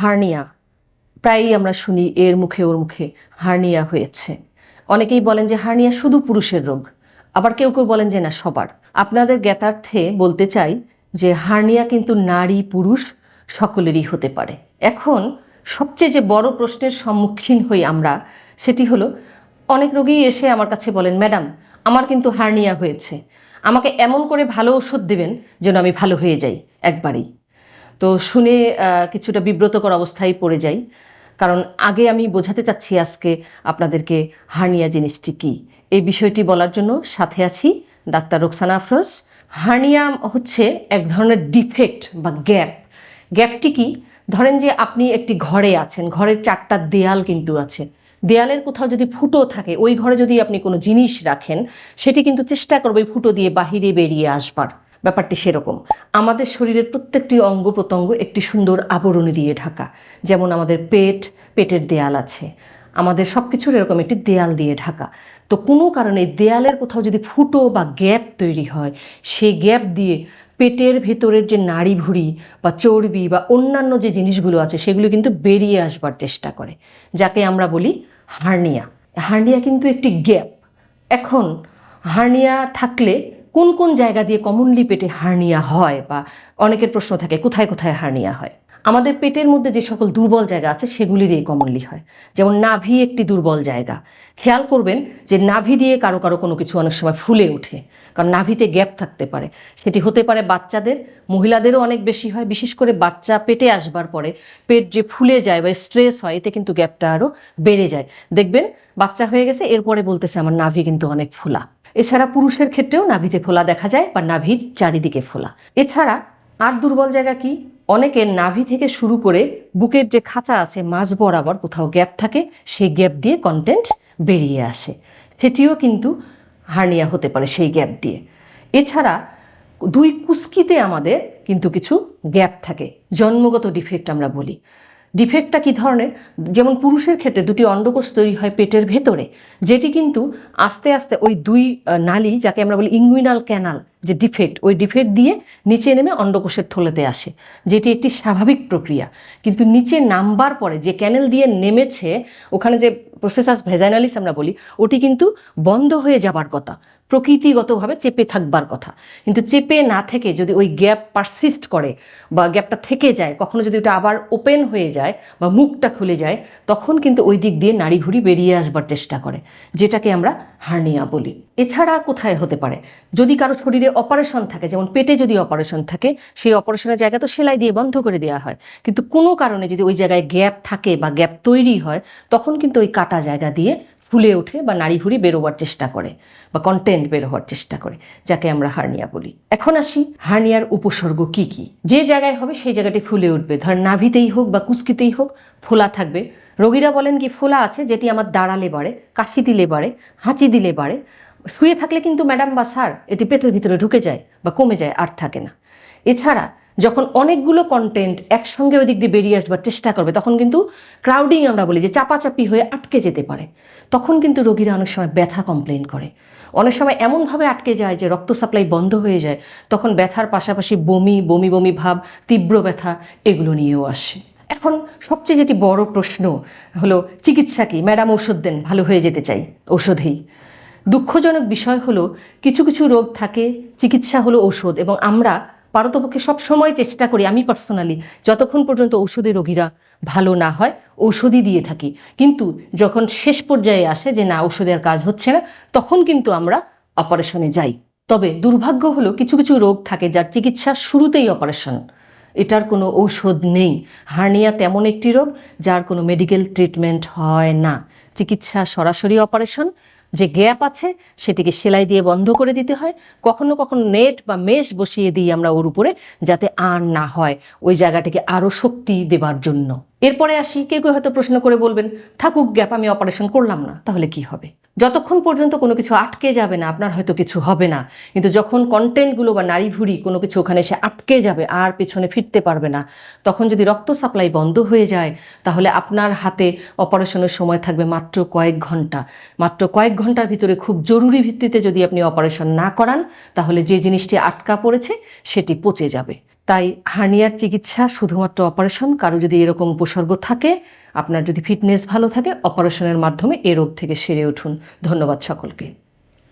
Hernia. প্রায়ই আমরা শুনি এর মুখে ওর মুখে হার্নিয়া হয়েছে। অনেকেই বলেন যে হার্নিয়া শুধু পুরুষের রোগ। আবার কেউ কেউ বলেন যে না, সবার। আপনাদের জ্ঞাতার্থে বলতে চাই যে হার্নিয়া কিন্তু নারী পুরুষ সকলেরই হতে পারে। এখন সবচেয়ে যে বড় প্রশ্নের সম্মুখীন হই আমরা সেটি হলো, অনেক রোগী এসে আমার কাছে বলেন, ম্যাডাম, আমার কিন্তু হার্নিয়া হয়েছে। আমাকে এমন করে ভালো ওষুধ দেবেন যেন আমি ভালো হয়ে যাই একবারেই। তো শুনে কিছুটা বিব্রতকর অবস্থায় পড়ে যাই। কারণ আগে আমি বোঝাতে চাচ্ছি আজকে আপনাদেরকে হার্নিয়া জিনিসটি কি। এই বিষয়টি বলার জন্য সাথে আছি ডাক্তার রোকসানা আফরোজ। হার্নিয়া হচ্ছে এক ধরনের ডিফেক্ট বা গ্যাপ। গ্যাপটি কি? ধরেন যে আপনি একটি ঘরে আছেন, ঘরের চারটা দেয়াল কিন্তু আছে। দেয়ালের কোথাও যদি ফুটো থাকে, ওই ঘরে যদি আপনি কোনো জিনিস রাখেন, সেটি কিন্তু চেষ্টা করবে ওই ফুটো দিয়ে বাহিরে বেরিয়ে আসবার। ব্যাপারটি সেরকম। আমাদের শরীরের প্রত্যেকটি অঙ্গ প্রত্যঙ্গ একটি সুন্দর আবরণ দিয়ে ঢাকা। যেমন আমাদের পেট, পেটের দেয়াল আছে। আমাদের সব কিছুর এরকম একটি দেয়াল দিয়ে ঢাকা। তো কোনো কারণে দেয়ালের কোথাও যদি ফুটো বা গ্যাপ তৈরি হয়, সেই গ্যাপ দিয়ে পেটের ভেতরের যে নাড়ি ভুড়ি বা চর্বি বা অন্যান্য যে জিনিসগুলো আছে, সেগুলো কিন্তু বেরিয়ে আসবার চেষ্টা করে। যাকে আমরা বলি হার্নিয়া। হার্নিয়া কিন্তু একটি গ্যাপ। এখন হার্নিয়া থাকলে কোন কোন জায়গা দিয়ে কমনলি পেটে হার্নিয়া হয় বা অনেকের প্রশ্ন থাকে, কোথায় কোথায় হার্নিয়া হয়? আমাদের পেটের মধ্যে যে সকল দুর্বল জায়গা আছে, সেগুলি দিয়ে কমনলি হয়। যেমন নাভি একটি দুর্বল জায়গা। খেয়াল করবেন যে নাভি দিয়ে কারও কারও কোনো কিছু অনেক সময় ফুলে ওঠে, কারণ নাভিতে গ্যাপ থাকতে পারে। সেটি হতে পারে বাচ্চাদের, মহিলাদেরও অনেক বেশি হয়, বিশেষ করে বাচ্চা পেটে আসবার পরে পেট যে ফুলে যায় বা স্ট্রেস হয়, এতে কিন্তু গ্যাপটা আরও বেড়ে যায়। দেখবেন বাচ্চা হয়ে গেছে, এরপরে বলতেছে, আমার নাভি কিন্তু অনেক ফোলা। এছাড়া পুরুষের ক্ষেত্রেও নাভিতে ফোলা দেখা যায় বা নাভির চারিদিকে ফোলা। এছাড়া আর দুর্বল জায়গা কি? অনেকের নাভি থেকে শুরু করে বুকের যে খাঁচা আছে মাঝ বরাবর কোথাও গ্যাপ থাকে, সেই গ্যাপ দিয়ে কন্টেন্ট বেরিয়ে আসে। সেটিও কিন্তু হার্নিয়া হতে পারে সেই গ্যাপ দিয়ে। এছাড়া দুই কুস্কিতে আমাদের কিন্তু কিছু গ্যাপ থাকে। জন্মগত ডিফেক্ট আমরা বলি। ডিফেক্টটা কি ধরনের? যেমন পুরুষের ক্ষেত্রে দুটি অন্ডকোষ তৈরি হয় পেটের ভেতরে, যেটি কিন্তু আস্তে আস্তে ওই দুই নালি, যাকে আমরা বলি ইঙ্গুইনাল ক্যানাল যে ডিফেক্ট ওই ডিফেক্ট দিয়ে নিচে নেমে অন্ডকোষের থলেতে আসে, যেটি একটি স্বাভাবিক প্রক্রিয়া। কিন্তু নিচে নামবার পরে যে ক্যানেল দিয়ে নেমেছে, ওখানে যে প্রসেসাস ভেজাইনালিস আমরা বলি, ওটি কিন্তু বন্ধ হয়ে যাবার কথা, প্রকৃতিগতভাবে চেপে থাকবার কথা। কিন্তু চেপে না থেকে যদি ওই গ্যাপ পারসিস্ট করে বা গ্যাপটা থেকে যায়, কখনো যদি ওটা আবার ওপেন হয়ে যায় বা মুখটা খুলে যায়, তখন কিন্তু ওই দিক দিয়ে নাড়ি ঘুড়ি বেরিয়ে আসবার চেষ্টা করে, যেটাকে আমরা হার্নিয়া বলি। এছাড়া কোথায় হতে পারে? যদি কারও শরীরে অপারেশন থাকে, যেমন পেটে যদি অপারেশন থাকে, সেই অপারেশনের জায়গা তো সেলাই দিয়ে বন্ধ করে দেওয়া হয়। কিন্তু কোনো কারণে যদি ওই জায়গায় গ্যাপ থাকে বা গ্যাপ তৈরি হয়, তখন কিন্তু ওই কাটা জায়গা দিয়ে ফুলে ওঠে বা নাড়ি ভুড়ি বেরোবার চেষ্টা করে বা কন্টেন্ট বের হওয়ার চেষ্টা করে, যাকে আমরা হার্নিয়া বলি। এখন আসি হার্নিয়ার উপসর্গ কি কি? যে জায়গায় হবে সেই জায়গাটি ফুলে উঠবে। ধর নাভিতেই হোক বা কুচকিতেই হোক, ফোলা থাকবে। রোগীরা বলেন কি, ফোলা আছে, যেটি আমার দাঁড়ালে বাড়ে কাশি দিলে বাড়ে হাঁচি দিলে বাড়ে। শুয়ে থাকলে কিন্তু ম্যাডাম বা স্যার এটি পেটের ভিতরে ঢুকে যায় বা কমে যায়, আর থাকে না। এছাড়া যখন অনেকগুলো কন্টেন্ট একসঙ্গে ওই দিক দিয়ে বেরিয়ে আসবার চেষ্টা করবে, তখন কিন্তু ক্রাউডিং আমরা বলি যে চাপাচাপি হয়ে আটকে যেতে পারে। তখন কিন্তু রোগীরা অনেক সময় ব্যথা কমপ্লেন করে। অনেক সময় এমনভাবে আটকে যায় যে রক্ত সাপ্লাই বন্ধ হয়ে যায়, তখন ব্যথার পাশাপাশি বমি বমি বমি ভাব, তীব্র ব্যথা এগুলো নিয়েও আসে। এখন সবচেয়ে যেটি বড় প্রশ্ন হলো, চিকিৎসা কি? ম্যাডাম ওষুধ দেন, ভালো হয়ে যেতে চাই ওষুধেই দুঃখজনক বিষয় হলো, কিছু কিছু রোগ থাকে, চিকিৎসা হলো ঔষধ এবং আমরা পারতপক্ষে সব সময় চেষ্টা করি, আমি পার্সোনালি যতক্ষণ পর্যন্ত ঔষধে রোগীরা ভালো না হয় ঔষধই দিয়ে থাকি। কিন্তু যখন শেষ পর্যায়ে আসে যে না, ঔষধে আর কাজ হচ্ছে না, তখন কিন্তু আমরা অপারেশনে যাই। তবে দুর্ভাগ্য হলো, কিছু কিছু রোগ থাকে যার চিকিৎসা শুরুতেই অপারেশন এটার কোনো ঔষধ নেই। হার্নিয়া তেমন একটি রোগ, যার কোনো মেডিকেল ট্রিটমেন্ট হয় না। চিকিৎসা সরাসরি অপারেশন যে গ্যাপ আছে সেটিকে সেলাই দিয়ে বন্ধ করে দিতে হয়। কখনো কখনো নেট বা মেশ বসিয়ে দিই আমরা ওর উপরে যাতে আর না হয় ওই জায়গাটিকে আরও শক্তি দেবার জন্য। এরপরে আসি কেউ কেউ হয়তো প্রশ্ন করে বলবেন, থাকুক, গ্যাপ আমি অপারেশন করলাম না, তাহলে কি হবে? যতক্ষণ পর্যন্ত কোনো কিছু আটকে যাবে না, আপনার হয়তো কিছু হবে না। কিন্তু যখন কন্টেন্টগুলো বা নাড়ি ভুড়ি কোনো কিছু ওখানে এসে আটকে যাবে, আর পেছনে ফিরতে পারবে না, তখন যদি রক্ত সাপ্লাই বন্ধ হয়ে যায়, তাহলে আপনার হাতে অপারেশনের সময় থাকবে মাত্র কয়েক ঘণ্টা। মাত্র কয়েক ঘণ্টার ভিতরে খুব জরুরি ভিত্তিতে যদি আপনি অপারেশন না করান, তাহলে যে জিনিসটি আটকা পড়েছে, সেটি পচে যাবে। তাই হার্নিয়ার চিকিৎসা শুধুমাত্র অপারেশন, কারও যদি এরকম উপসর্গ থাকে, আপনার যদি ফিটনেস ভালো থাকে, অপারেশনের মাধ্যমে এ রোগ থেকে সেরে উঠুন। ধন্যবাদ সকলকে।